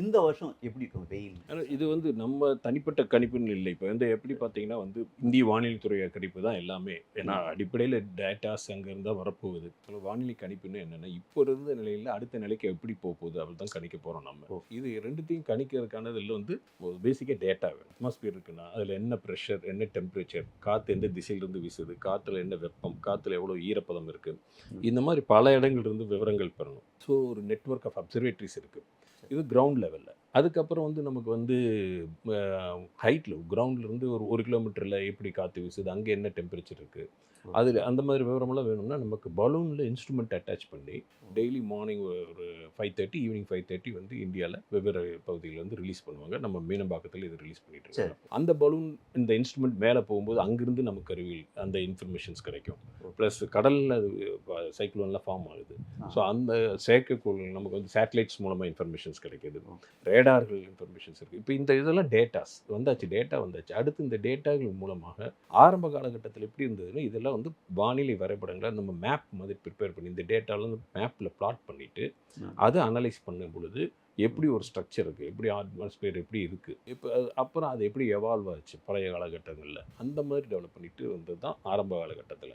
இந்த வருஷம் எப்படி இருக்கும் வெயில் ஆனா இது வந்து நம்ம தனிப்பட்ட கணிப்புன்னு இல்லை. இப்போ வந்து எப்படி பார்த்தீங்கன்னா வந்து இந்திய வானிலை துறை கணிப்பு தான் எல்லாமே. ஏன்னா அடிப்படையில் டேட்டாஸ் அங்கேருந்து தான் வரப்போகுது. ஆனா வானிலை கணிப்புன்னு என்னென்னா இப்போ இருந்த நிலையில் அடுத்த நிலைக்கு எப்படி போக போகுது அப்படி தான் கணிக்க போகிறோம் நம்ம. இது ரெண்டுத்தையும் கணிக்கிறதுக்கான இதில் வந்து பேசிக்காக டேட்டா வேணும். அட்மாஸ்பியர் இருக்குன்னா அதில் என்ன ப்ரெஷர் என்ன டெம்பரேச்சர் காற்று எந்த திசையிலிருந்து வீசுது காற்றுல என்ன வெப்பம் காற்றுல எவ்வளோ ஈரப்பதம் இருக்குது இந்த மாதிரி பல இடங்கள்லேருந்து விவரங்கள் பெறணும். ஸோ ஒரு நெட்வொர்க் ஆஃப் அப்சர்வேட்டரிஸ் இருக்குது இது கிரவுண்ட் بالله அதுக்கப்புறம் வந்து நமக்கு வந்து ஹைட்டில் கிரவுண்ட்லேருந்து ஒரு ஒரு கிலோமீட்டரில் எப்படி காற்று வீசுது அங்கே என்ன டெம்பரேச்சர் இருக்குது அதில் அந்த மாதிரி விவரமெல்லாம் வேணும்னா நமக்கு பலூனில் இன்ஸ்ட்ருமெண்ட் அட்டாச் பண்ணி டெய்லி மார்னிங் ஒரு five thirty evening five thirty வந்து இந்தியாவில் வெவ்வேறு பகுதியில் வந்து ரிலீஸ் பண்ணுவாங்க. நம்ம மீனம்பாக்கத்தில் இது ரிலீஸ் பண்ணிட்டு. இருக்கோம் அந்த பலூன் இந்த இன்ஸ்ட்ருமெண்ட் மேலே போகும்போது அங்கிருந்து நமக்கு அறிவியல் அந்த இன்ஃபர்மேஷன்ஸ் கிடைக்கும். ப்ளஸ் கடலில் அது சைக்ளோன்லாம் ஃபார்ம் ஆகுது. ஸோ அந்த செயற்கைக்கோள் நமக்கு வந்து சேட்டலைட்ஸ் மூலமாக இன்ஃபர்மேஷன்ஸ் கிடைக்கிது. ரேடார்கள் இன்ஃபர்மேஷன்ஸ் இருக்குது இப்போ இந்த இதெல்லாம் டேட்டாஸ் வந்தாச்சு டேட்டா வந்தாச்சு. அடுத்து இந்த டேட்டாகள் மூலமாக ஆரம்ப காலகட்டத்தில் எப்படி இருந்ததுன்னா இதெல்லாம் வந்து வானிலை வரைபடங்களை நம்ம மேப் மாதிரி ப்ரிப்பேர் பண்ணி இந்த டேட்டாலாம் வந்து மேப்பில் பிளாட் பண்ணிவிட்டு. அதை அனலைஸ் பண்ணும் பொழுது எப்படி ஒரு ஸ்ட்ரக்சர் இருக்குது எப்படி அட்மாஸ்பியர் எப்படி இருக்குது இப்போ அப்புறம் அது எப்படி எவால்வ் ஆச்சு பழைய காலகட்டங்களில். அந்த மாதிரி டெவலப் பண்ணிட்டு வந்தது தான் ஆரம்ப காலகட்டத்தில்.